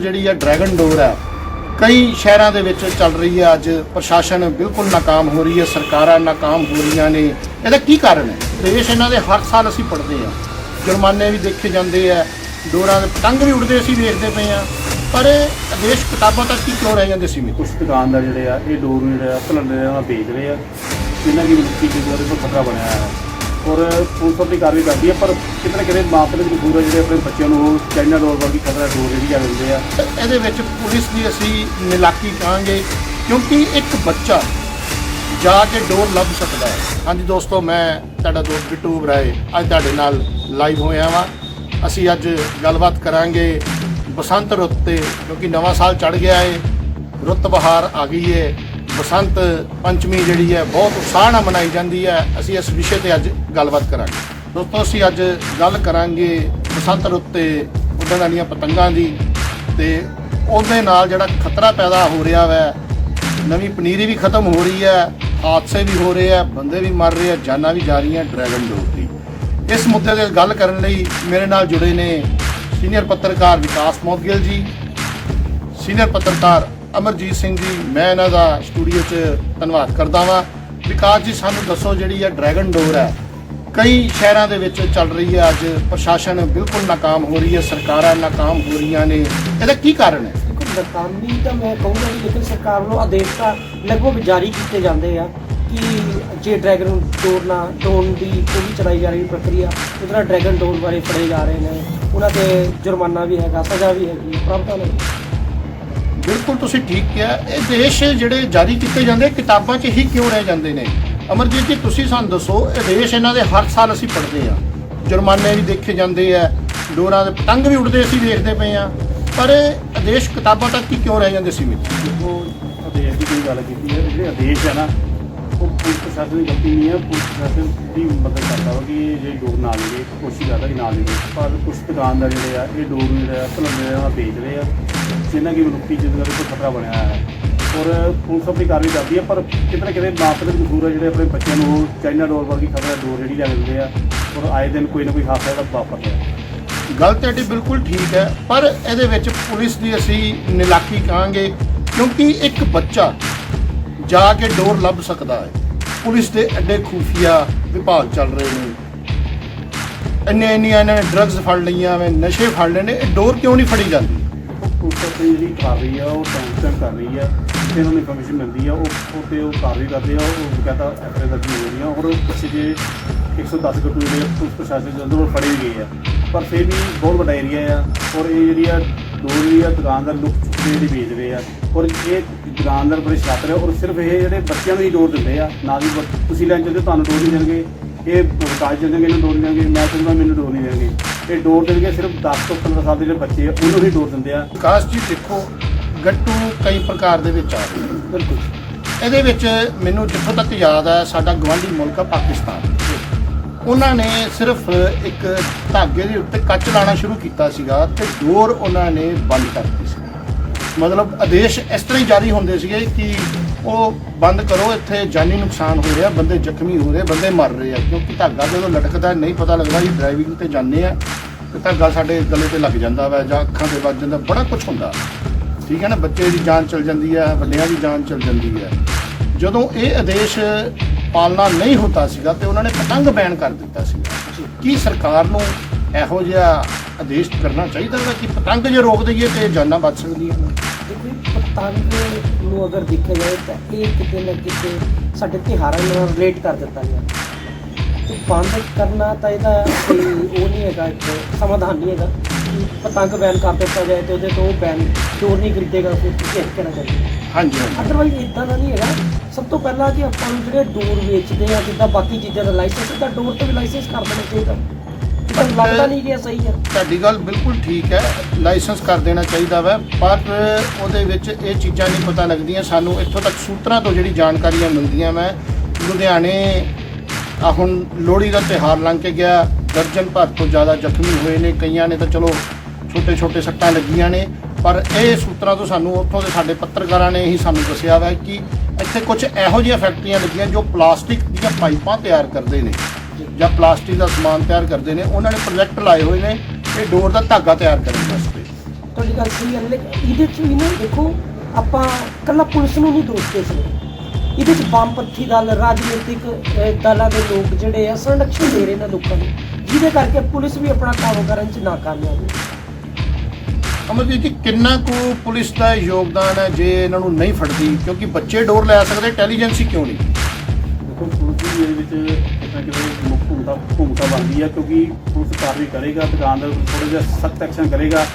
ਜਿਹੜੀ ਆ ਡਰੈਗਨ ਡੋਰ ਹੈ ਕਈ ਸ਼ਹਿਰਾਂ ਦੇ ਵਿੱਚ ਚੱਲ ਰਹੀ ਹੈ ਅੱਜ ਪ੍ਰਸ਼ਾਸਨ ਬਿਲਕੁਲ ਨਾਕਾਮ ਹੋ ਰਹੀ ਹੈ ਸਰਕਾਰਾਂ ਨਾਕਾਮ ਹੋ ਰਹੀਆਂ ਨੇ। ਇਹਦਾ ਕੀ ਕਾਰਨ ਹੈ? ਦੇਸ਼ ਇਹਨਾਂ ਦੇ ਹਰ ਸਾਲ ਅਸੀਂ ਪੜ੍ਹਦੇ ਆ। ਜੁਰਮਾਨੇ ਵੀ ਦੇਖੇ ਜਾਂਦੇ ਆ, ਡੋਰਾਂ ਦੇ ਪਤੰਗ ਵੀ ਉੜਦੇ ਅਸੀਂ ਵੇਖਦੇ ਪਏ ਆ। ਪਰ ਇਹ ਦੇਸ਼ ਕਿਤਾਬਾਂ ਤੱਕ ਹੀ ਕਿਉਂ ਰਹਿ ਜਾਂਦੇ ਸੀਮਿਤ ਕੁਝ ਦੁਕਾਨਦਾਰ ਜਿਹੜੇ ਆ, ਇਹ ਡੋਰ ਨੂੰ ਜਿਹੜਾ ਭਲੰਡੇ ਨਾਲ ਵੇਚ ਰਹੇ ਆ। ਜਿਨ੍ਹਾਂ ਦੀ ਮੁਕਤੀ ਦੇ ਉਹਦੇ ਤੋਂ ਖਤਰਾ ਬਣਿਆ ਹੈ ਔਰ ਪੁਲਿਸ ਆਪਣੀ ਕਾਰਵਾਈ ਕਰਦੀ ਹੈ ਪਰ ਕਿਤੇ ਨਾ ਕਿਤੇ ਮਾਪੇ ਦੇ ਮਜਬੂਰ ਆ ਜਿਹੜੇ ਆਪਣੇ ਬੱਚਿਆਂ ਨੂੰ, ਉਹ ਚਾਈਨਾ ਡੋਰ ਵਰਗੀ ਖਤਰਾ ਡੋਰ ਜਿਹੜੀ ਆ ਦਿੰਦੇ ਆ। ਇਹਦੇ ਵਿੱਚ ਪੁਲਿਸ ਦੀ ਅਸੀਂ ਨਿਲਾਕੀ ਕਹਾਂਗੇ ਕਿਉਂਕਿ ਇੱਕ ਬੱਚਾ ਜਾ ਕੇ ਡੋਰ ਲੱਭ ਸਕਦਾ ਹੈ। ਹਾਂਜੀ ਦੋਸਤੋ, ਮੈਂ ਤੁਹਾਡਾ ਦੋਸਤ ਬਿੱਟੂ ਬਰਾਏ ਅੱਜ ਤੁਹਾਡੇ ਨਾਲ ਲਾਈਵ ਹੋਇਆ ਵਾਂ। ਅਸੀਂ ਅੱਜ ਗੱਲਬਾਤ ਕਰਾਂਗੇ ਬਸੰਤ ਰੁੱਤ ਤੇ, ਕਿਉਂਕਿ ਨਵਾਂ ਸਾਲ ਚੜ ਗਿਆ ਏ, ਰੁੱਤ ਬਹਾਰ ਆ ਗਈ ਹੈ ਬਸੰਤ ਪੰਚਮੀ ਜਿਹੜੀ ਹੈ, ਬਹੁਤ ਉਤਸ਼ਾਹ ਨਾਲ ਮਨਾਈ ਜਾਂਦੀ ਹੈ। ਅਸੀਂ ਇਸ ਵਿਸ਼ੇ ਤੇ ਅੱਜ ਗੱਲਬਾਤ ਕਰਾਂਗੇ। ਦੋਸਤੋ, ਅਸੀਂ ਅੱਜ ਗੱਲ ਕਰਾਂਗੇ ਬਸੰਤ ਰੁੱਤ ਤੇ ਉੱਡਣ ਵਾਲੀਆਂ ਪਤੰਗਾਂ ਦੀ ਤੇ ਉਹਦੇ ਨਾਲ ਜਿਹੜਾ ਖਤਰਾ ਪੈਦਾ ਹੋ ਰਿਹਾ ਵੈ, ਨਵੀਂ ਪਨੀਰੀ ਵੀ ਖਤਮ ਹੋ ਰਹੀ ਹੈ, ਹਾਦਸੇ ਵੀ ਹੋ ਰਹੇ ਆ ਬੰਦੇ ਵੀ ਮਰ ਰਹੇ ਆ ਜਾਨਾਂ ਵੀ ਜਾ ਰਹੀਆਂ ਡਰੈਗਨ ਡੋਰ ਦੀ ਇਸ ਮੁੱਦੇ ਤੇ ਗੱਲ ਕਰਨ ਲਈ ਮੇਰੇ ਨਾਲ ਜੁੜੇ ਨੇ ਸੀਨੀਅਰ ਪੱਤਰਕਾਰ ਵਿਕਾਸ ਮੋਦਗਿਲ ਜੀ, ਸੀਨੀਅਰ ਪੱਤਰਕਾਰ ਅਮਰਜੀਤ ਸਿੰਘ ਜੀ, ਮੈਂ ਇਹਨਾਂ ਦਾ ਸਟੂਡੀਓ 'ਚ ਧੰਨਵਾਦ ਕਰਦਾ ਵਾਂ। ਵਿਕਾਸ ਜੀ, ਸਾਨੂੰ ਦੱਸੋ ਜਿਹੜੀ ਇਹ ਡਰੈਗਨ ਡੋਰ ਹੈ, ਕਈ ਸ਼ਹਿਰਾਂ ਦੇ ਵਿੱਚ ਚੱਲ ਰਹੀ ਹੈ। ਅੱਜ ਪ੍ਰਸ਼ਾਸਨ ਬਿਲਕੁਲ ਨਾਕਾਮ ਹੋ ਰਹੀ ਹੈ, ਸਰਕਾਰਾਂ ਨਾਕਾਮ ਹੋ ਰਹੀਆਂ ਨੇ। ਇਹਦਾ ਕੀ ਕਾਰਨ ਹੈ? ਦੇਖੋ, ਨਾਕਾਮੀ ਤਾਂ ਮੈਂ ਕਹੂੰਗਾ ਨਹੀਂ ਲੇਕਿਨ ਸਰਕਾਰ ਵੱਲੋਂ ਆਦੇਸ਼ ਤਾਂ ਲਗਭਗ ਜਾਰੀ ਕੀਤੇ ਜਾਂਦੇ ਆ ਕਿ ਜੇ ਡਰੈਗਨ ਡੋਰ ਨਾ, ਡੋਨ ਦੀ ਕੋਈ ਚਲਾਈ ਜਾ ਰਹੀ ਪ੍ਰਕਿਰਿਆ, ਉਹਦੇ ਡਰੈਗਨ ਡੋਰ ਬਾਰੇ ਫੜੇ ਜਾ ਰਹੇ ਨੇ। ਉਹਨਾਂ ਤੇ ਜੁਰਮਾਨਾ ਵੀ ਹੈਗਾ, ਸਜ਼ਾ ਵੀ ਹੈਗੀ ਪ੍ਰਾਵਧਾਨ ਹੈ ਬਿਲਕੁਲ ਤੁਸੀਂ ਠੀਕ ਕਿਹਾ। ਇਹ ਦੇਸ਼ ਜਿਹੜੇ ਜਾਰੀ ਕੀਤੇ ਜਾਂਦੇ, ਕਿਤਾਬਾਂ 'ਚ ਹੀ ਕਿਉਂ ਰਹਿ ਜਾਂਦੇ ਨੇ? ਅਮਰਜੀਤ ਜੀ, ਤੁਸੀਂ ਸਾਨੂੰ ਦੱਸੋ, ਇਹ ਦੇਸ਼ ਇਹਨਾਂ ਦੇ ਹਰ ਸਾਲ ਅਸੀਂ ਪੜ੍ਹਦੇ ਆ ਜੁਰਮਾਨੇ ਵੀ ਦੇਖੇ ਜਾਂਦੇ ਆ, ਡੋਰਾਂ ਦੇ ਪਤੰਗ ਵੀ ਉੜਦੇ ਅਸੀਂ ਦੇਖਦੇ ਪਏ ਆ ਪਰ ਇਹ ਦੇਸ਼ ਕਿਤਾਬਾਂ ਤੱਕ ਹੀ ਕਿਉਂ ਰਹਿ ਜਾਂਦੇ ਸੀਮਿਤ ਦੇਖੋ ਆਦੇਸ਼ ਦੀ ਕੋਈ ਗੱਲ ਕੀਤੀ ਹੈ ਜਿਹੜੇ ਆਦੇਸ਼ ਹੈ ਨਾ, ਉਹ ਪੁਲਿਸ ਪ੍ਰਸ਼ਾਸਨ ਦੀ ਗਲਤੀ ਨਹੀਂ ਹੈ ਪੁਲਿਸ ਪ੍ਰਸ਼ਾਸਨ ਦੀ ਮਦਦ ਕਰਦਾ ਵਾ ਕਿ ਇਹ ਜੇ ਡੋਰ ਨਾ ਲਈਏ ਕੋਸ਼ਿਸ਼ ਕਰਦਾ ਕਿ ਨਾ ਲਈਏ ਪਰ ਕੁਝ ਦੁਕਾਨਦਾਰ ਜਿਹੜੇ ਆ, ਇਹ ਡੋਰ ਨੂੰ ਜਿਹੜਾ ਭਲੰਡੇ ਨਾਲ ਵੇਚ ਰਹੇ ਆ। ਜਿਨ੍ਹਾਂ ਦੀ ਮਨੁੱਖੀ ਜ਼ਿੰਦਗੀ ਦੇ ਤੋਂ ਖਤਰਾ ਬਣਿਆ ਹੈ। ਔਰ ਪੁਲਿਸ ਆਪਣੀ ਕਾਰਵਾਈ ਕਰਦੀ ਹੈ, ਪਰ ਕਿਤੇ ਨਾ ਕਿਤੇ ਮਾਪੇ ਦੇ ਮਜਬੂਰ ਆ ਜਿਹੜੇ ਆਪਣੇ ਬੱਚਿਆਂ ਨੂੰ ਉਹ ਚਾਈਨਾ ਡੋਰ ਵਰਗੀ ਖਤਰਾ ਡੋਰ ਜਿਹੜੀ ਲੈ ਦਿੰਦੇ ਆ, ਔਰ ਆਏ ਦਿਨ ਕੋਈ ਨਾ ਕੋਈ ਹਾਦਸਾ ਦਾ ਵਾਪਰਦਾ ਹੈ। ਗੱਲ ਤੁਹਾਡੀ ਬਿਲਕੁਲ ਠੀਕ ਹੈ, ਪਰ ਇਹਦੇ ਵਿੱਚ ਪੁਲਿਸ ਦੀ ਅਸੀਂ ਨਿਲਾਕੀ ਕਹਾਂਗੇ ਕਿਉਂਕਿ ਇੱਕ ਬੱਚਾ ਜਾ ਕੇ ਡੋਰ ਲੱਭ ਸਕਦਾ ਹੈ। ਪੁਲਿਸ ਦੇ ਐਡੇ ਖੂਫੀਆ ਵਿਭਾਗ ਚੱਲ ਰਹੇ ਨੇ। ਇੰਨੇ ਇੰਨੀਆਂ ਇਹਨਾਂ ਨੇ ਡਰੱਗਸ ਫੜ ਲਈਆਂ ਵੇ, ਨਸ਼ੇ ਫੜ ਲਏ ਨੇ ਇਹ ਡੋਰ ਕਿਉਂ ਨਹੀਂ ਫੜੀ ਜਾਂਦੀ? ਪੁਲਿਸ ਆਪਣੀ ਜਿਹੜੀ ਕਾਰਵਾਈ ਆ, ਉਹ ਟੈਂਸ਼ਨ ਕਰ ਰਹੀ ਆ ਤੇ ਉਹਨਾਂ ਨੂੰ ਇਨਫੋਰਮੇਸ਼ਨ ਮਿਲਦੀ ਆ, ਉਹ ਉਹ ਤੇ ਉਹ ਕਾਰਵਾਈ ਕਰਦੇ ਆ, ਉਹ ਕਹਿੰਦਾ ਐਫਆਈਆਰ ਦਰਜ ਹੋ ਰਹੀਆਂ ਔਰ ਪਿੱਛੇ ਜੇ 110 ਗੱਟੂ ਜਿਹੜੇ ਪੁਲਿਸ ਪ੍ਰਸ਼ਾਸਨ ਦੇ ਅੰਦਰ ਫੜੇ ਵੀ ਗਏ ਆ। ਪਰ ਫਿਰ ਵੀ ਬਹੁਤ ਵੱਡਾ ਏਰੀਆ ਆ, ਔਰ ਇਹ ਜਿਹੜੀ ਆ ਦੋ ਜਿਹੜੀ ਆ ਦੁਕਾਨਦਾਰ ਲੁੱਕ ਚੁੱਕੇ ਜਿਹੜੀ ਵੇਚਦੇ ਆ। ਔਰ ਇਹ ਦੁਕਾਨਦਾਰ ਬੜੇ ਸ਼ਾਤਰ ਆ ਔਰ ਸਿਰਫ ਇਹ ਜਿਹੜੇ ਬੱਚਿਆਂ ਨੂੰ ਹੀ ਡੋਰ ਦਿੰਦੇ ਆ, ਨਾ ਵੀ ਬ- ਤੁਸੀਂ ਲੈਣ ਚੱਲਦੇ ਤੁਹਾਨੂੰ ਡੋਰ ਨਹੀਂ ਦੇਣਗੇ, ਇਹ ਵਿਕਾਸ ਚੱਲਣਗੇ, ਇਹਨੂੰ ਡੋਰ ਨਹੀਂ ਦੇਣਗੇ, ਮੈਂ ਚਾਹੁੰਦਾ ਮੈਨੂੰ ਡੋਰ ਨਹੀਂ ਦੇਣਗੇ। ਇਹ ਡੋਰ ਦੇਣਗੇ ਸਿਰਫ 10 ਤੋਂ 15 ਸਾਲ ਦੇ ਜਿਹੜੇ ਬੱਚੇ ਆ ਉਹਨੂੰ ਹੀ ਡੋਰ ਦਿੰਦੇ ਆ। ਵਿਕਾਸ ਜੀ ਦੇਖੋ ਗੱਟੂ ਕਈ ਪ੍ਰਕਾਰ ਦੇ ਵਿੱਚ ਆ ਬਿਲਕੁਲ। ਇਹਦੇ ਵਿੱਚ ਮੈਨੂੰ ਜਿੱਥੋਂ ਤੱਕ ਯਾਦ ਹੈ ਸਾਡਾ ਗਵਾਂਢੀ ਮੁਲਕ ਆ ਪਾਕਿਸਤਾਨ। ਉਹਨਾਂ ਨੇ ਸਿਰਫ ਇੱਕ ਧਾਗੇ ਦੇ ਉੱਤੇ ਕੱਚ ਲਾਣਾ ਸ਼ੁਰੂ ਕੀਤਾ ਸੀਗਾ ਤੇ ਡੋਰ ਉਹਨਾਂ ਨੇ ਬੰਦ ਕਰਤੀ ਸੀ। ਮਤਲਬ ਆਦੇਸ਼ ਇਸ ਤਰ੍ਹਾਂ ਹੀ ਜਾਰੀ ਹੁੰਦੇ ਸੀਗੇ ਕਿ ਉਹ ਬੰਦ ਕਰੋ ਇੱਥੇ ਜਾਨੀ ਨੁਕਸਾਨ ਹੋ ਰਿਹਾ ਬੰਦੇ ਜ਼ਖਮੀ ਹੋ ਰਹੇ ਬੰਦੇ ਮਰ ਰਹੇ ਆ ਕਿਉਂਕਿ ਧਾਗਾ ਜਦੋਂ ਲਟਕਦਾ ਨਹੀਂ ਪਤਾ ਲੱਗਦਾ ਜੀ ਡਰਾਈਵਿੰਗ ਤੇ ਜਾਂਦੇ ਆ। ਧਾਗਾ ਸਾਡੇ ਗਲੇ ਤੇ ਲੱਗ ਜਾਂਦਾ ਵਾ ਜਾਂ ਅੱਖਾਂ ਤੇ ਵੱਜ ਜਾਂਦਾ, ਬੜਾ ਕੁਝ ਹੁੰਦਾ। ਠੀਕ ਹੈ ਨਾ? ਬੱਚੇ ਦੀ ਜਾਨ ਚਲ ਜਾਂਦੀ ਹੈ, ਵੱਡਿਆਂ ਦੀ ਜਾਨ ਚਲ ਜਾਂਦੀ ਹੈ। ਜਦੋਂ ਇਹ ਆਦੇਸ਼ ਪਾਲਣਾ ਨਹੀਂ ਹੁੰਦਾ ਸੀਗਾ ਤੇ ਉਹਨਾਂ ਨੇ ਪਤੰਗ ਬੈਨ ਕਰ ਦਿੱਤਾ ਸੀ। ਕੀ ਸਰਕਾਰ ਨੂੰ ਇਹੋ ਜਿਹਾ ਆਦੇਸ਼ ਕਰਨਾ ਚਾਹੀਦਾ ਹੈ ਕਿ ਪਤੰਗ ਜੇ ਰੋਕ ਦਈਏ ਤੇ ਜਾਨਾਂ ਬਚ ਸਕਦੀਆਂ ਨੇ? ਪਤੰਗ ਨੂੰ ਅਗਰ ਦੇਖਿਆ ਜਾਏ ਤਾਂ ਇਹ ਕਿਤੇ ਨਾ ਕਿਤੇ ਸਾਡੇ ਤਿਉਹਾਰਾਂ ਨਾਲ ਰਿਲੇਟ ਕਰ ਦਿੱਤਾ ਗਿਆ। ਬੰਦ ਕਰਨਾ ਤਾਂ ਇਹਦਾ ਕੋਈ ਉਹ ਨਹੀਂ ਹੈਗਾ ਇੱਕ ਸਮਾਧਾਨ ਨਹੀਂ ਹੈਗਾ। ਪਤੰਗ ਬੈਨ ਕਰ ਦਿੱਤਾ ਜਾਏ ਤੇ ਉਹਦੇ ਤੋਂ ਬੈਨ ਚੋਰ ਨਹੀਂ ਖਰੀਦੇਗਾ ਫਿਰ ਕੀ ਕਹਿਣਾ ਚਾਹੀਦਾ ਹਾਂਜੀ ਹਾਂਜੀ। ਅਦਰਵਾਈਜ਼ ਇਦਾਂ ਦਾ ਨਹੀਂ ਹੈਗਾ। ਸਭ ਤੋਂ ਪਹਿਲਾਂ ਕਿ ਆਪਾਂ ਨੂੰ ਜਿਹੜੇ ਡੋਰ ਵੇਚਦੇ ਆ ਜਿੱਦਾਂ ਬਾਕੀ ਚੀਜ਼ਾਂ ਦਾ ਲਾਇਸੈਂਸ ਤਾਂ ਡੋਰ ਤੇ ਵੀ ਲਾਇਸੈਂਸ ਕਰ ਦੇਣਾ ਚਾਹੀਦਾ। ਪਰ ਲੱਗਦਾ ਨਹੀਂ ਕਿ ਇਹ ਸਹੀ ਹੈ ਤੁਹਾਡੀ ਗੱਲ ਬਿਲਕੁਲ ਠੀਕ ਹੈ ਲਾਇਸੈਂਸ ਕਰ ਦੇਣਾ ਚਾਹੀਦਾ ਵਾ ਪਰ ਉਹਦੇ ਵਿੱਚ ਇਹ ਚੀਜ਼ਾਂ ਨਹੀਂ ਪਤਾ ਲੱਗਦੀਆਂ। ਸਾਨੂੰ ਇੱਥੋਂ ਤੱਕ ਸੂਤਰਾਂ ਤੋਂ ਜਿਹੜੀ ਜਾਣਕਾਰੀਆਂ ਮਿਲਦੀਆਂ ਮੈਂ ਲੁਧਿਆਣੇ ਆ ਹੁਣ ਲੋਹੜੀ ਦਾ ਤਿਉਹਾਰ ਲੰਘ ਕੇ ਗਿਆ। ਦਰਜਨ ਭਰ ਤੋਂ ਜ਼ਿਆਦਾ ਜ਼ਖਮੀ ਹੋਏ ਨੇ। ਕਈਆਂ ਨੇ ਤਾਂ ਚਲੋ ਛੋਟੇ ਛੋਟੇ ਸੱਟਾਂ ਲੱਗੀਆਂ ਨੇ। ਪਰ ਇਹ ਸੂਤਰਾਂ ਤੋਂ ਸਾਨੂੰ ਉੱਥੋਂ ਦੇ ਸਾਡੇ ਪੱਤਰਕਾਰਾਂ ਨੇ ਹੀ ਸਾਨੂੰ ਦੱਸਿਆ ਵਾ ਕਿ ਇੱਥੇ ਕੁਝ ਇਹੋ ਜਿਹੀਆਂ ਫੈਕਟਰੀਆਂ ਲੱਗੀਆਂ ਜੋ ਪਲਾਸਟਿਕ ਦੀਆਂ ਪਾਈਪਾਂ ਤਿਆਰ ਕਰਦੇ ਨੇ ਜਾਂ ਪਲਾਸਟਿਕ ਦਾ ਸਮਾਨ ਤਿਆਰ ਕਰਦੇ ਨੇ। ਉਹਨਾਂ ਨੇ ਪ੍ਰੋਜੈਕਟ ਲਾਏ ਹੋਏ ਨੇ। ਇਹ ਡੋਰ ਦਾ ਧਾਗਾ ਤਿਆਰ ਕਰਨ ਵਾਸਤੇ। ਤੁਹਾਡੀ ਗੱਲ ਸਹੀ ਹੈ। ਲੇਕਿਨ ਇਹਦੇ ਚ ਵੀ ਨਾ ਦੇਖੋ, ਆਪਾਂ ਕੱਲਾ ਪੁਲਿਸ ਨੂੰ ਨਹੀਂ ਦੋਸ਼ ਦੇ ਸਕਦੇ। ਇਹਦੇ ਚ ਵਾਮਪੰਥੀ ਦਲ ਰਾਜਨੀਤਿਕ ਦਲਾਂ ਦੇ ਲੋਕ ਜਿਹੜੇ ਆ ਸੰਰਕਸ਼ਣ ਦੇ ਰਹੇ ਨੇ ਲੋਕਾਂ ਨੂੰ। ਜਿਹਦੇ ਕਰਕੇ ਪੁਲਿਸ ਵੀ ਆਪਣਾ ਕੰਮ ਕਰਨ ਚ ਨਾਕਾਮਯਾਬ ਹੈ ਅਮਰਜੀਤ ਜੀ ਕਿੰਨਾ ਕੁ ਪੁਲਿਸ ਦਾ ਯੋਗਦਾਨ ਹੈ ਜੇ ਇਹਨਾਂ ਨੂੰ ਨਹੀਂ ਫੜਦੀ? ਕਿਉਂਕਿ ਬੱਚੇ ਡੋਰ ਲੈ ਸਕਦੇ ਇੰਟੈਲੀਜੈਂਸੀ ਕਿਉਂ ਨਹੀਂ? ਦੇਖੋ ਪੁਲਿਸ ਦੀ ਇਹਦੇ ਵਿੱਚ ਕਿਤੇ ਮੁੱਖ ਭੂਮਿਕਾ ਭੂਮਿਕਾ ਬਣਦੀ ਹੈ ਕਿਉਂਕਿ ਪੁਲਿਸ ਕਾਰਵਾਈ ਕਰੇਗਾ ਦੁਕਾਨਦਾਰ ਥੋੜਾ ਜਿਹਾ ਸਖਤ ਐਕਸ਼ਨ ਕਰੇਗਾ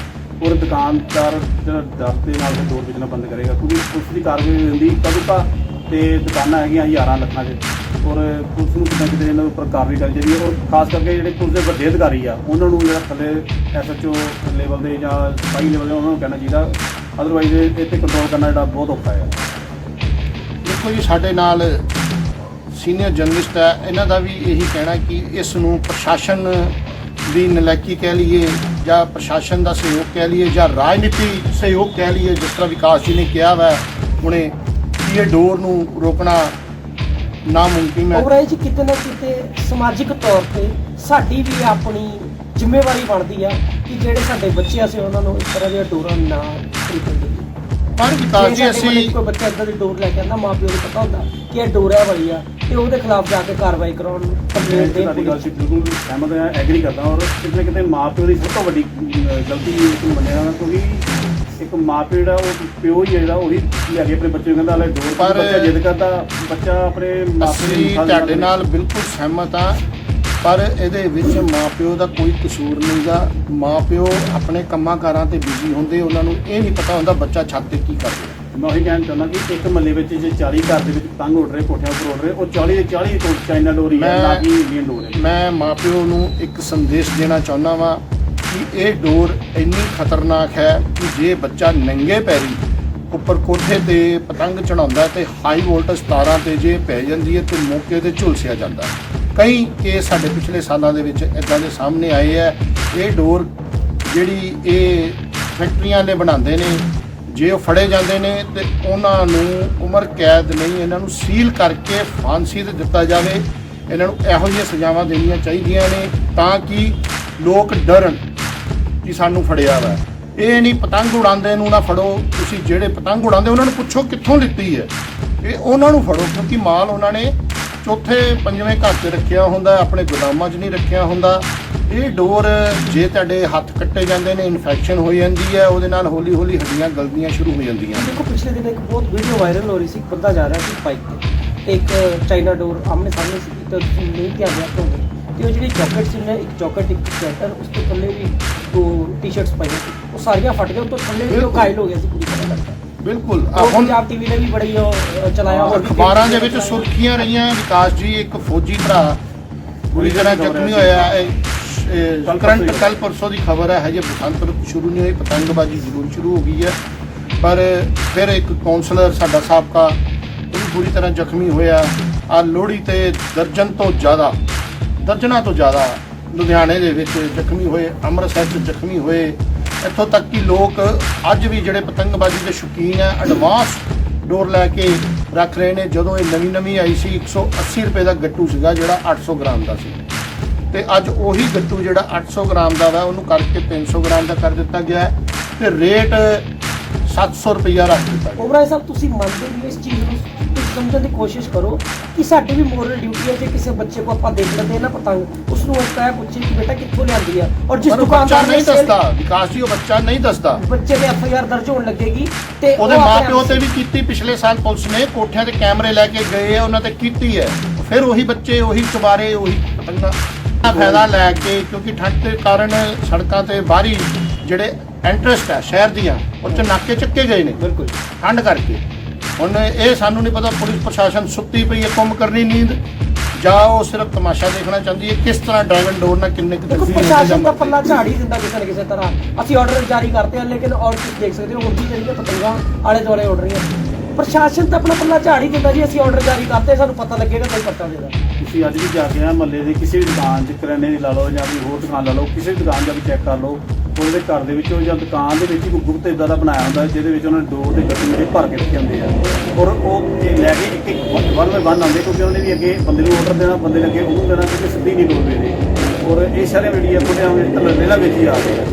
ਔਰ ਦੁਕਾਨਦਾਰ ਜਿਹੜਾ ਡਰ ਦੇ ਨਾਲ ਦੌਰ ਵੇਚਣਾ ਬੰਦ ਕਰੇਗਾ। ਕਿਉਂਕਿ ਪੁਲਿਸ ਦੀ ਕਾਰਵਾਈ ਹੁੰਦੀ ਕਦੋਂ ਕਾ ਤੇ ਦੁਕਾਨਾਂ ਹੈਗੀਆਂ ਹਜ਼ਾਰਾਂ ਲੱਖਾਂ ਦੇ। ਔਰ ਪੁਲਿਸ ਨੂੰ ਕਿਤੇ ਕਿਤੇ ਇਹਨਾਂ ਉੱਪਰ ਕਾਰਵਾਈ ਕਰਨੀ ਚਾਹੀਦੀ ਹੈ। ਔਰ ਖਾਸ ਕਰਕੇ ਜਿਹੜੇ ਪੁਲਿਸ ਦੇ ਵੱਡੇ ਅਧਿਕਾਰੀ ਆ, ਉਹਨਾਂ ਨੂੰ ਜਿਹੜਾ ਥੱਲੇ ਐਸਐਚਓ ਲੈਵਲ ਦੇ ਜਾਂ ਸਪਾਈ ਲੈਵਲ ਦੇ ਉਹਨਾਂ ਨੂੰ ਕਹਿਣਾ ਚਾਹੀਦਾ। ਅਦਰਵਾਈਜ਼ ਇਹ ਤੇ ਕੰਟਰੋਲ ਕਰਨਾ ਜਿਹੜਾ ਬਹੁਤ ਔਖਾ ਹੈ। ਦੇਖੋ ਜੀ, ਸਾਡੇ ਨਾਲ ਸੀਨੀਅਰ ਜਰਨਲਿਸਟ ਹੈ। ਇਹਨਾਂ ਦਾ ਵੀ ਇਹੀ ਕਹਿਣਾ ਕਿ ਇਸ ਨੂੰ ਪ੍ਰਸ਼ਾਸਨ ਦੀ ਨਲਾਇਕੀ ਕਹਿ ਲਈਏ ਜਾਂ ਪ੍ਰਸ਼ਾਸਨ ਦਾ ਸਹਿਯੋਗ ਕਹਿ ਲਈਏ ਜਾਂ ਰਾਜਨੀਤੀ ਸਹਿਯੋਗ ਕਹਿ ਲਈਏ, ਜਿਸ ਤਰ੍ਹਾਂ ਵਿਕਾਸ ਜੀ ਨੇ ਕਿਹਾ ਵਾ ਹੁਣੇ ਕਿ ਇਹ ਡੋਰ ਨੂੰ ਰੋਕਣਾ ਨਾਮੁਮਕਿਨ ਹੈ। ਇਹ ਜੀ ਕਿਤੇ ਨਾ ਕਿਤੇ ਸਮਾਜਿਕ ਤੌਰ ਤੇ ਸਾਡੀ ਵੀ ਆਪਣੀ ਜ਼ਿੰਮੇਵਾਰੀ ਬਣਦੀ ਆ ਕਿ ਜਿਹੜੇ ਸਾਡੇ ਬੱਚੇ ਆ ਸੀ ਉਹਨਾਂ ਨੂੰ ਇਸ ਤਰ੍ਹਾਂ ਦੀਆਂ ਡੋਰਾਂ ਨਾ ਖਰੀਦਣ ਦੀ ਪਰ ਵਿਕਾਸ ਜੀ ਅਸੀਂ ਕੋਈ ਬੱਚਾ ਇਦਾਂ ਦੀ ਡੋਰ ਲੈ ਕੇ ਆਉਂਦਾ ਮਾਪਿਓ ਨੂੰ ਪਤਾ ਹੁੰਦਾ ਕਿ ਇਹ ਡੋਰ ਹੈ ਵਾਲੀ ਆ ਤੇ ਉਹਦੇ ਖਿਲਾਫ ਜਾ ਕੇ ਕਾਰਵਾਈ ਕਰਾਉਣ ਕੰਪਲੇਂਟ ਦੇਣ ਤੁਹਾਡੀ ਗੱਲ ਸੀ ਬਿਲਕੁਲ ਸਹਿਮਤ ਹਾਂ ਐਗਰੀ ਕਰਦਾ ਔਰ ਕਿਤੇ ਕਿਤੇ ਮਾਪਿਓ ਦੀ ਸਭ ਤੋਂ ਵੱਡੀ ਗਲਤੀ ਨੂੰ ਮੰਨਿਆ ਜਾਂਦਾ ਕਿਉਂਕਿ ਇੱਕ ਮਾਪਿਓ ਜਿਹੜਾ ਉਹ ਪਿਓ ਹੀ ਹੈ ਜਿਹੜਾ ਉਹੀ ਲੈ ਕੇ ਆਪਣੇ ਬੱਚੇ ਨੂੰ ਕਹਿੰਦਾ ਲੈ ਡੋਰ ਪਰ- ਬੱਚਾ ਜਿੱਦ ਕਰਦਾ ਬੱਚਾ ਆਪਣੇ ਮਾਪਿਓ ਅਸੀਂ ਤੁਹਾਡੇ ਨਾਲ ਬਿਲਕੁਲ ਸਹਿਮਤ ਹਾਂ ਪਰ ਇਹਦੇ ਵਿੱਚ ਮਾਪਿਓ ਦਾ ਕੋਈ ਕਸੂਰ ਨਹੀਂਗਾ ਮਾਪਿਓ ਆਪਣੇ ਕੰਮਾਂ ਕਾਰਾਂ ਤੇ ਬਿਜ਼ੀ ਹੁੰਦੇ ਉਹਨਾਂ ਨੂੰ ਇਹ ਨਹੀਂ ਪਤਾ ਹੁੰਦਾ ਬੱਚਾ ਛੱਤ ਤੇ ਕੀ ਕਰ ਰਿਹਾ ਮੈਂ ਉਹੀ ਕਹਿਣਾ ਚਾਹੁੰਦਾ ਕਿ ਇੱਕ ਮਹੱਲੇ ਵਿੱਚ ਜੇ 40 ਘਰ ਦੇ ਵਿੱਚ ਪਤੰਗ ਉੱਡ ਰਹੇ ਕੋਠਿਆਂ ਉੱਪਰ ਉੱਡ ਰਹੇ ਉਹ 40 ਦੇ 40 ਤੋਂ ਚਾਈਨਾ ਡੋਰੀ ਹੈ ਨਾ ਮੈਂ- ਕਿ ਇੰਡੀਅਨ ਡੋਰ ਹੈ। ਮੈਂ ਮਾਪਿਓ ਨੂੰ ਇੱਕ ਸੰਦੇਸ਼ ਦੇਣਾ ਚਾਹੁੰਦਾ ਵਾਂ ਕਿ ਇਹ ਡੋਰ ਇੰਨੀ ਖਤਰਨਾਕ ਹੈ ਕਿ ਜੇ ਬੱਚਾ ਨੰਗੇ ਪੈਰੀ ਉੱਪਰ ਕੋਠੇ ਤੇ ਪਤੰਗ ਚੜਾਉਂਦਾ ਤੇ ਹਾਈ ਵੋਲਟੇਜ ਤਾਰਾਂ ਤੇ ਜੇ ਪੈ ਜਾਂਦੀ ਹੈ ਤੇ ਮੌਕੇ ਤੇ ਝੁਲਸਿਆ ਜਾਂਦਾ ਕਈ ਕੇਸ ਸਾਡੇ ਪਿਛਲੇ ਸਾਲਾਂ ਦੇ ਵਿੱਚ ਇਦਾਂ ਦੇ ਸਾਹਮਣੇ ਆਏ ਹੈ। ਇਹ ਡੋਰ ਜਿਹੜੀ ਇਹ ਫੈਕਟਰੀਆਂ ਨੇ ਬਣਾਉਂਦੇ ਨੇ, ਜੇ ਉਹ ਫੜੇ ਜਾਂਦੇ ਨੇ ਤੇ ਉਹਨਾਂ ਨੂੰ ਉਮਰ ਕੈਦ ਨਹੀਂ, ਇਹਨਾਂ ਨੂੰ ਸੀਲ ਕਰਕੇ ਫਾਂਸੀ ਤੇ ਦਿੱਤਾ ਜਾਵੇ। ਇਹਨਾਂ ਨੂੰ ਇਹੋ ਜਿਹੀਆਂ ਸਜ਼ਾਵਾਂ ਦੇਣੀਆਂ ਚਾਹੀਦੀਆਂ ਨੇ ਤਾਂ ਕਿ ਲੋਕ ਡਰਨ। ਕਿ ਸਾਨੂੰ ਫੜਿਆ ਵਾ। ਇਹ ਨਹੀਂ ਪਤੰਗ ਉਡਾਉਂਦੇ ਨੂੰ ਨਾ ਫੜੋ। ਤੁਸੀਂ ਜਿਹੜੇ ਪਤੰਗ ਉਡਾਉਂਦੇ, ਉਹਨਾਂ ਨੂੰ ਪੁੱਛੋ ਕਿੱਥੋਂ ਲਿੱਤੀ ਹੈ। ਇਹ ਉਹਨਾਂ ਨੂੰ ਫੜੋ, ਕਿਉਂਕਿ ਮਾਲ ਉਹਨਾਂ ਨੇ ਚੌਥੇ ਪੰਜਵੇਂ ਘਰ 'ਚ ਰੱਖਿਆ ਹੁੰਦਾ, ਆਪਣੇ ਗੋਦਾਮਾਂ 'ਚ ਨਹੀਂ ਰੱਖਿਆ ਹੁੰਦਾ। ਇਹ ਡੋਰ ਜੇ ਤੁਹਾਡੇ ਹੱਥ ਕੱਟੇ ਜਾਂਦੇ ਨੇ, ਇਨਫੈਕਸ਼ਨ ਹੋ ਜਾਂਦੀ ਹੈ, ਉਹਦੇ ਨਾਲ ਹੌਲੀ ਹੌਲੀ ਹੱਡੀਆਂ ਗਲਦੀਆਂ ਸ਼ੁਰੂ ਹੋ ਜਾਂਦੀਆਂ। ਦੇਖੋ, ਪਿਛਲੇ ਦਿਨ ਇੱਕ ਬਹੁਤ ਵੀਡੀਓ ਵਾਇਰਲ ਹੋ ਰਹੀ ਸੀ, ਇੱਕ ਬੰਦਾ ਜਾ ਰਿਹਾ ਸੀ ਬਾਈਕ ਤੇ। ਇੱਕ ਚਾਈਨਾ ਡੋਰ ਆਮਨੇ ਸਾਹਮਣੇ ਸੀ ਤਾਂ ਨਹੀਂ ਧਿਆਨ ਰੱਖ ਤੇ ਉਹ ਜਿਹੜੀ ਜੈਕਟ ਸੀ ਉਹਨੇ ਇੱਕ ਜੈਕਟ ਇੱਕ ਸਵੈਟਰ ਉਸ ਤੋਂ ਥੱਲੇ ਵੀ ਦੋ ਟੀ-ਸ਼ਰਟਸ ਪਾਈਆਂ ਸੀ ਉਹ ਸਾਰੀਆਂ ਫਟ ਗਈਆਂ ਉੱਤੋਂ ਥੱਲੇ ਵੀ ਉਹ ਬਿਲਕੁਲ। ਕਾਇਲ ਹੋ ਗਿਆ ਸੀ ਪੂਰੀ ਤਰ੍ਹਾਂ ਲੱਗਦਾ ਬਿਲਕੁਲ। ਉਹ ਹੁਣ ਪੰਜਾਬ ਟੀਵੀ ਨੇ ਵੀ ਬੜੀ ਉਹ ਅ, ਚਲਾਇਆ ਹੋਰ ਵੀ ਅਖਬਾਰਾਂ ਦੇ ਵਿੱਚ ਸੁਰਖੀਆਂ ਰਹੀਆਂ ਵਿਕਾਸ ਜੀ ਇੱਕ ਫੌਜੀ ਭਰਾ। ਬੁਰੀ ਤਰ੍ਹਾਂ ਜ਼ਖਮੀ ਹੋਇਆ ਕੱਲ੍ਹ ਕਰੰਟ ਪਰਸੋਂ ਹੀ। ਕੱਲ ਪਰਸੋਂ ਦੀ ਖਬਰ ਹੈ ਹਜੇ ਬਸੰਤ ਰੁੱਤ ਸ਼ੁਰੂ ਨਹੀਂ ਹੋਈ ਪਤੰਗਬਾਜ਼ੀ ਜ਼ਰੂਰ ਸ਼ੁਰੂ ਹੋ ਗਈ ਹੈ। ਪਰ ਫਿਰ ਇੱਕ ਕਾਉਂਸਲਰ ਸਾਡਾ ਸਾਬਕਾ ਉਹ ਵੀ ਬੁਰੀ ਤਰ੍ਹਾਂ ਜ਼ਖਮੀ ਹੋਇਆ। ਆ ਲੋਹੜੀ ਤੇ ਦਰਜਨ ਤੋਂ ਜ਼ਿਆਦਾ ਦਰਜਨਾਂ ਤੋਂ ਜ਼ਿਆਦਾ ਲੁਧਿਆਣੇ ਦੇ ਵਿੱਚ ਜ਼ਖਮੀ ਹੋਏ, ਅੰਮ੍ਰਿਤਸਰ 'ਚ ਜ਼ਖਮੀ ਹੋਏ। ਇੱਥੋਂ ਤੱਕ ਕਿ ਲੋਕ ਅੱਜ ਵੀ ਜਿਹੜੇ ਪਤੰਗਬਾਜ਼ੀ ਦੇ ਸ਼ੌਕੀਨ ਆ ਐਡਵਾਂਸ ਡੋਰ ਲੈ ਕੇ ਰੱਖ ਰਹੇ ਨੇ। ਜਦੋਂ ਇਹ ਨਵੀਂ ਨਵੀਂ ਆਈ ਸੀ 180 ਰੁਪਏ ਦਾ ਗੱਟੂ ਸੀਗਾ, ਜਿਹੜਾ 800 ਗ੍ਰਾਮ ਦਾ ਸੀ। ਤੇ ਅੱਜ ਉਹੀ ਗੱਟੂ ਜਿਹੜਾ 800 ਗ੍ਰਾਮ ਦਾ ਵਾ, ਉਹਨੂੰ ਕਰਕੇ 300 ਗ੍ਰਾਮ ਦਾ ਕਰ ਦਿੱਤਾ ਗਿਆ ਹੈ ਤੇ ਰੇਟ 700 ਰੁਪਈਆ ਰੱਖ ਦਿੱਤਾ ਗਿਆ ਓਵਰਾਏ ਸਾਹਿਬ, ਤੁਸੀਂ ਮੰਨਦੇ ਵੀ ਇਸ ਚੀਜ਼ ਨੂੰ ਸਮਝਣ ਦੀ ਕੋਸ਼ਿਸ਼ ਕਰੋ ਕਿ ਸਾਡੀ ਵੀ ਮੋਰਲ ਡਿਊਟੀ ਹੈ ਜੇ ਕਿਸੇ ਬੱਚੇ ਕੋ ਆਪਾਂ ਦੇਖ ਲੈਂਦੇ ਹਾਂ ਨਾ ਪਤੰਗ ਉਸ ਨੂੰ ਇੱਕ ਇਹ ਪੁੱਛੇ ਕਿ ਬੇਟਾ ਕਿੱਥੋਂ ਲਿਆਂਦੀ ਆ? ਔਰ ਜਿਸ ਦੁਕਾਨਦਾਰ ਨਹੀਂ ਦੱਸਦਾ ਵਿਕਾਸ ਜੀ ਉਹ ਬੱਚਾ ਨਹੀਂ ਦੱਸਦਾ। ਬੱਚੇ ਦੇ ਐਫ ਆਈ ਆਰ ਦਰਜ ਹੋਣ ਲੱਗੇਗੀ ਤੇ ਉਹਦੇ ਮਾਪਿਓ ਤੇ ਵੀ ਕੀਤੀ ਪਿਛਲੇ ਸਾਲ ਪੁਲਿਸ ਨੇ ਕੋਠਿਆਂ ਤੇ ਕੈਮਰੇ ਲੈ ਕੇ ਗਏ ਆ ਉਹਨਾਂ ਤੇ ਕੀਤੀ ਹੈ। ਫਿਰ ਉਹੀ ਬੱਚੇ ਉਹੀ ਚੁਬਾਰੇ ਉਹੀ ਪਤੰਗਾ ਫਾਇਦਾ ਲੈ ਕੇ ਕਿਉਂਕਿ ਠੰਡ ਦੇ ਕਾਰਨ ਸੜਕਾਂ ਤੇ ਬਾਹਰੀ ਜਿਹੜੇ ਇੰਟਰਸਟ ਹੈ ਸ਼ਹਿਰ ਦੀਆਂ ਉਹ ਚ ਨਾਕੇ ਚੱਕੇ ਗਏ ਨੇ। ਬਿਲਕੁਲ। ਠੰਡ ਕਰਕੇ। ਹੁਣ ਇਹ ਸਾਨੂੰ ਨਹੀਂ ਪਤਾ ਪੁਲਿਸ ਪ੍ਰਸ਼ਾਸਨ ਸੁੱਤੀ ਪਈ ਹੈ ਕੁੰਮ ਕਰਨੀ ਨੀਂਦ। ਜਾਂ ਉਹ ਸਿਰਫ ਤਮਾਸ਼ਾ ਦੇਖਣਾ ਚਾਹੁੰਦੀ ਹੈ ਕਿਸ ਤਰ੍ਹਾਂ ਡਰਾਈਵਰ ਡੋਰ ਨਾਲ ਕਿੰਨੇ ਕੁ ਦੇਖੋ ਪ੍ਰਸ਼ਾਸਨ ਦਾ। ਪੱਲਾ ਝਾੜ ਹੀ ਦਿੰਦਾ ਕਿਸੇ ਨਾ ਕਿਸੇ ਤਰ੍ਹਾਂ। ਅਸੀਂ ਆਰਡਰ ਜਾਰੀ ਕਰਦੇ ਹਾਂ ਲੇਕਿਨ ਔਰ ਤੁਸੀਂ ਦੇਖ ਸਕਦੇ ਹੋ ਹੁਣ ਵੀ ਜਿਹੜੀਆਂ ਪਤੰਗਾਂ ਆਲੇ ਦੁਆਲੇ ਉੱਡ ਰਹੀਆਂ ਪ੍ਰਸ਼ਾਸਨ ਤਾਂ ਆਪਣਾ ਪੱਲਾ ਝਾੜ ਹੀ ਦਿੰਦਾ ਜੀ ਅਸੀਂ ਆਰਡਰ ਜਾਰੀ ਕਰਤੇ ਸਾਨੂੰ ਪਤਾ ਲੱਗੇਗਾ ਕੋਈ ਪਤਾ ਦੇਦਾ ਤੁਸੀਂ ਅੱਜ ਵੀ ਜਾ ਕੇ ਆ ਮਹੱਲੇ ਦੀ ਕਿਸੇ ਵੀ ਦੁਕਾਨ 'ਚ ਕਰਿਆਨੇ ਦੀ ਲਾ ਲਓ ਜਾਂ ਕੋਈ ਹੋਰ ਦੁਕਾਨ ਲਾ ਲਓ ਕਿਸੇ ਵੀ ਦੁਕਾਨ ਜਾ ਕੇ ਚੈੱਕ ਕਰ ਲਓ। ਉਹਦੇ ਘਰ ਦੇ ਵਿੱਚੋਂ ਜਾਂ ਦੁਕਾਨ ਦੇ ਵਿੱਚ ਕੋਈ ਗੁਪਤ ਇਦਾਂ ਦਾ ਬਣਾਇਆ ਹੁੰਦਾ, ਜਿਹਦੇ ਵਿੱਚ ਉਹਨਾਂ ਨੇ ਡੋਰ ਦੇ ਗੱਟੂ ਜਿਹੜੇ ਭਰ ਕੇ ਰੱਖੇ ਹੁੰਦੇ ਆ। ਔਰ ਉਹ ਇਹ ਲੈ ਕੇ ਇੱਕ ਇੱਕ ਵਨ ਬਾਈ ਵਨ ਆਉਂਦੇ, ਕਿਉਂਕਿ ਉਹਨੇ ਵੀ ਅੱਗੇ ਬੰਦੇ ਨੂੰ ਆਰਡਰ ਦੇਣਾ, ਬੰਦੇ ਨੇ ਅੱਗੇ ਉਹਨੂੰ ਦੇਣਾ, ਕਿਉਂਕਿ ਸਿੱਧੀ ਨਹੀਂ ਡੋਰ ਦੇ ਔਰ ਇਹ ਸਾਰੇ ਜਿਹੜੀ ਵੀਡੀਓ ਕੋਟਿਆਂ ਵਿੱਚ ਤਲੇਲਾ ਵਿੱਚ ਹੀ ਆ ਰਹੇ ਆ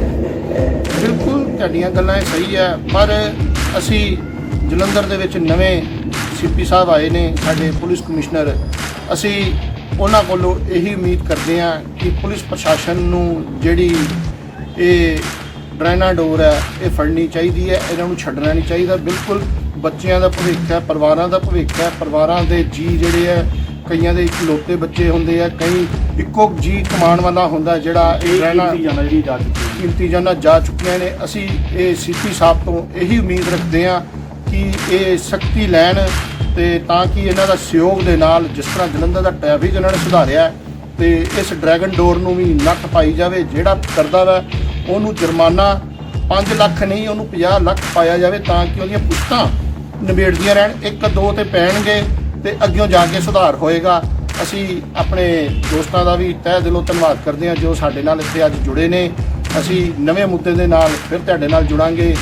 ਬਿਲਕੁਲ ਤੁਹਾਡੀਆਂ ਗੱਲਾਂ ਇਹ ਸਹੀ ਹੈ ਪਰ ਅਸੀਂ ਜਲੰਧਰ ਦੇ ਵਿੱਚ ਨਵੇਂ ਸੀਪੀ ਸਾਹਿਬ ਆਏ ਨੇ, ਸਾਡੇ ਪੁਲਿਸ ਕਮਿਸ਼ਨਰ। ਅਸੀਂ ਉਹਨਾਂ ਕੋਲੋਂ ਇਹੀ ਉਮੀਦ ਕਰਦੇ ਹਾਂ ਕਿ ਪੁਲਿਸ ਪ੍ਰਸ਼ਾਸਨ ਨੂੰ ਜਿਹੜੀ ਇਹ ਡਰੈਨਾ ਡੋਰ ਹੈ ਇਹ ਫੜਨੀ ਚਾਹੀਦੀ ਹੈ ਇਹਨਾਂ ਨੂੰ ਛੱਡਣਾ ਨਹੀਂ ਚਾਹੀਦਾ। ਬਿਲਕੁਲ ਬੱਚਿਆਂ ਦਾ ਭਵਿੱਖ ਹੈ ਪਰਿਵਾਰਾਂ ਦਾ ਭਵਿੱਖ ਹੈ। ਪਰਿਵਾਰਾਂ ਦੇ ਜੀ ਜਿਹੜੇ ਹੈ ਕਈਆਂ ਦੇ ਇਕਲੌਤੇ ਬੱਚੇ ਹੁੰਦੇ ਆ ਕਈ ਇੱਕੋ ਜੀ ਕਮਾਉਣ ਵਾਲਾ ਹੁੰਦਾ ਜਿਹੜਾ ਇਹ ਜਾਂਦਾ ਜਿਹੜੀ ਜਾ ਚੁੱਕੀ ਹੈ ਕੀਮਤੀ ਜਾਨਾਂ ਜਾ ਚੁੱਕੀਆਂ ਨੇ। ਅਸੀਂ ਇਹ ਸੀਪੀ ਸਾਹਿਬ ਤੋਂ ਇਹੀ ਉਮੀਦ ਰੱਖਦੇ ਹਾਂ ਕਿ ਇਹ ਸਖਤੀ ਲੈਣ ਤੇ ਤਾਂ ਕਿ ਇਹਨਾਂ ਦਾ ਸਹਿਯੋਗ ਦੇ ਨਾਲ ਜਿਸ ਤਰ੍ਹਾਂ ਜਲੰਧਰ ਦਾ ਟ੍ਰੈਫਿਕ ਇਹਨਾਂ ਨੇ ਸੁਧਾਰਿਆ ਹੈ, ਤੇ ਇਸ ਡਰੈਗਨ ਡੋਰ ਨੂੰ ਵੀ ਨੱਕ ਪਾਈ ਜਾਵੇ, ਜਿਹੜਾ ਕਰਦਾ ਵਾ, ਉਹਨੂੰ ਜੁਰਮਾਨਾ 5 ਲੱਖ ਨਹੀਂ, ਉਹਨੂੰ 50 ਲੱਖ ਪਾਇਆ ਜਾਵੇ ਤਾਂ ਕਿ ਉਹਦੀਆਂ ਪੁਸ਼ਤਾਂ ਨਿਬੇੜਦੀਆਂ ਰਹਿਣ। ਇੱਕ, ਦੋ ਤੇ ਪੈਣਗੇ ਤੇ ਅੱਗਿਓਂ ਜਾ ਕੇ ਸੁਧਾਰ ਹੋਏਗਾ। ਅਸੀਂ ਆਪਣੇ ਦੋਸਤਾਂ ਦਾ ਵੀ ਤਹਿ ਦਿਲੋਂ ਧੰਨਵਾਦ ਕਰਦੇ ਹਾਂ ਜੋ ਸਾਡੇ ਨਾਲ ਇੱਥੇ ਅੱਜ ਜੁੜੇ ਨੇ। ਅਸੀਂ ਨਵੇਂ ਮੁੱਦੇ ਦੇ ਨਾਲ ਫਿਰ ਤੁਹਾਡੇ ਨਾਲ ਜੁੜਾਂਗੇ।